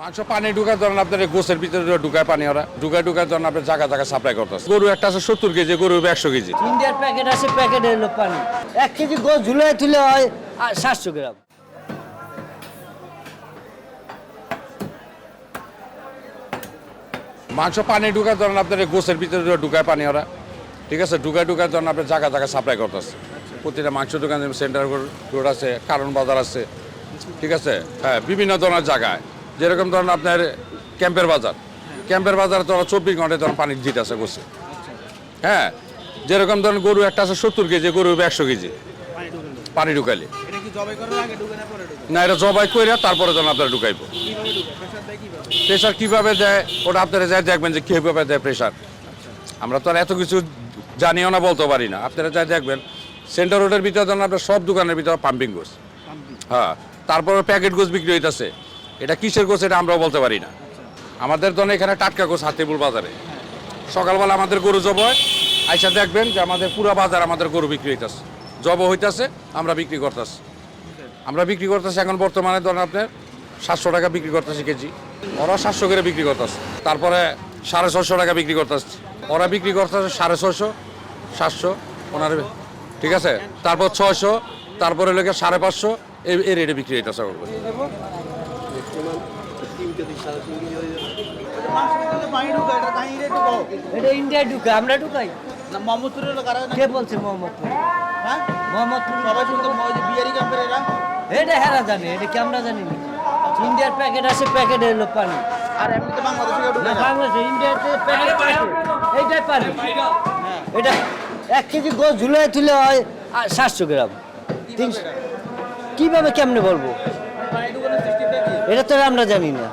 মাংস পানি ঢুকার ধরেন আপনার গোসের ভিতরে ঢুকায় পানি ওরা ঢুকায় ঢুকার ধরেন আপনার জায়গা জায়গা সাপ্লাই করতেছে। গরু একটা আছে সত্তর কেজি গরু একশো কেজি। ইন্ডিয়ার প্যাকেট আছে প্যাকেটে হলো পানি। এক কেজি গোস ঝুলে তুলে হয় সাতশো গ্রাম। মাংস পানি ঢুকার ধরেন আপনার গোসের ভিতরে ঢুকায় পানি ওরা ঠিক আছে? ঢুকায় ঢুকার ধরেন আপনার জায়গা জায়গা সাপ্লাই করতেছে। প্রতিটা মাংস দোকান সেন্টার রোড আছে কারণ বাজার আছে ঠিক আছে? হ্যাঁ বিভিন্ন ধরনের জায়গায়। যেরকম ধরেন আপনার ক্যাম্পের বাজার। ক্যাম্পের বাজারে তো চব্বিশ ঘন্টায় ধরেন পানি দিতে আছে গোসে হ্যাঁ যেরকম ধরেন গরু একটা আছে সত্তর কেজি গরু একশো কেজি। পানি ঢুকাইলে। না এটা জবাই করে তারপরে যেন আপনারা ঢুকাইবো। প্রেশার কীভাবে? দেয় ওটা আপনারা যাই দেখবেন যে কীভাবে দেয় প্রেশার। আমরা তো আর এত কিছু জানিও না বলতে পারি না। আপনারা যাই দেখবেন সেন্টার রোডের ভিতরে ধরেন আপনার সব দোকানের ভিতরে পাম্পিং গোস হ্যাঁ তারপরে প্যাকেট গোস বিক্রি হইতাছে। এটা কিসের গোস এটা আমরাও বলতে পারি না। আমাদের ধরেন এখানে টাটকা গোস হাতিপুর বাজারে। সকালবেলা আমাদের গরু জব হয়, আইসা দেখবেন যে আমাদের পুরো বাজার আমাদের গরু বিক্রি হইতাছে। জব হইতাছে, আমরা বিক্রি করতেছি। আমরা বিক্রি করতেছি এখন বর্তমানে ধরেন আপনার সাতশো টাকা বিক্রি করতেছি কেজি। ওরা সাতশো করে বিক্রি করতেছে। তারপরে সাড়ে ছশো টাকা বিক্রি করতেছে। ওরা বিক্রি করতেছে সাড়ে ছশো সাতশো, ওনার ঠিক আছে? তারপর ছশো তারপরে লোকে সাড়ে পাঁচশো, এই রেটে বিক্রি হইতেছে এটা ঢুকো আমরা ঢুকাই। না মোহাম্মদপুরের লোক কারা কে বলছে মোহাম্মদপুর? হ্যাঁ? মোহাম্মদপুর সবাই শুনতো ওই যে ক্যাম্পের এরা। এটা হেরা জানে এটা কি আমরা জানি না। ইন্ডিয়ার প্যাকেট আছে প্যাকেটে হলো পানি। আর এমনিতে বাংলাদেশে কেউ ঢুকে না না? বাংলাদেশে ইন্ডিয়াতে প্যাকেট আছে এইটাই পানি। হ্যাঁ। এটা এক কেজি গোস ঝুলে তুলে হয় সাতশো গ্রাম। কীভাবে কেমনে বলব? এটা তো আমরা জানি না।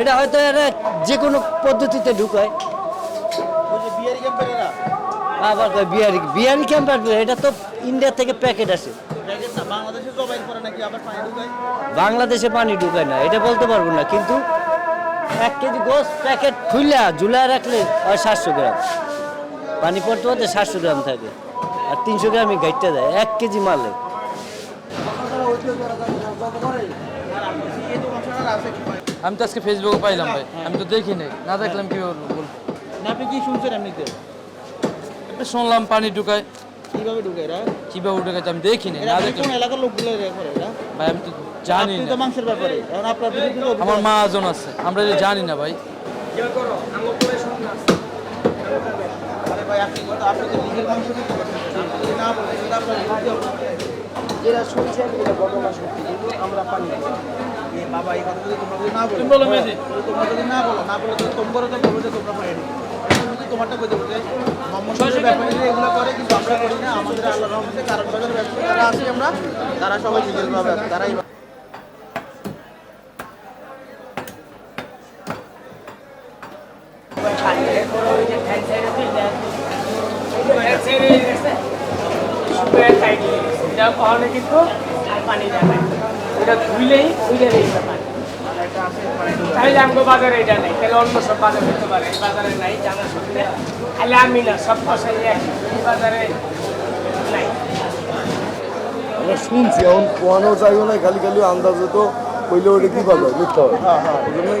এটা হয়তো এরা যে কোনো পদ্ধতিতে ঢুকায়। আবার বিহারি বিহারি ক্যাম্পার এটা তো ইন্ডিয়া থেকে প্যাকেট ঢুকায় বাংলাদেশে পানি ঢুকায় না, এটা বলতে পারব না, কিন্তু এক কেজি গোস প্যাকেট খুললা ঝুলায় রাখলে হয় সাতশো গ্রাম। পানি পড়তে পড়তে সাতশো গ্রাম থাকে, আর তিনশো গ্রামই গাইটটা দেয়, এক কেজি মালে এই তো মশলাটা আছে কি ভাই? আমি তো আজকে ফেসবুকে পাইলাম ভাই। আমি তো দেখি নাই। না দেখলাম কি বলব বলব না আপনি কি শুনছেন এমনিতে? শুনলাম পানি ঢুকায়। কীভাবে ঢুকে এরা? কীভাবে ঢুকায় আমি দেখি এরা না কোন এলাকার লোকগুলো করে এরা? ভাই আমি তো জানি আপনি তো মাংসের ব্যাপারে। এখন আপনার আমার মা আজন আছে। আমরা এটা জানি না ভাই। না। অভিযোগ। যেটা শুনছেন এটা সত্যি কিন্তু আমরা পানি না। বাবা এই কথা যদি তোমরা যদি না বলো বলো মেয়েদি। তোমরা যদি না বলো না বলে তো তোমরা তো বলবে যে তোমরা পানি না। আমি যদি তোমারটা কইতে বলতে মোহাম্মদের ব্যাপারে যে এগুলো করে কিন্তু আমরা করি না আমাদের আল্লাহ রহমতে কারণ বাজার ব্যবসা যারা আছি আমরা তারা সবাই নিজের ভাবে তারাই কিন্তু আর পানি দেয় ওটা ধুইলেই ধুইলে দিতে পারে তাহলে আমগো বাজারে এটা নেই তাহলে অন্য সব বাজার হতে পারে এই বাজারে নাই জানা সত্যি তাহলে আমি না সব ফসল এক এই বাজারে নাই। শুনছি এখন পোয়ানো চাইও না খালি খালি আন্দাজে তো কইলে ওটা কি পাবো মিথ্যা হবে এই জন্যই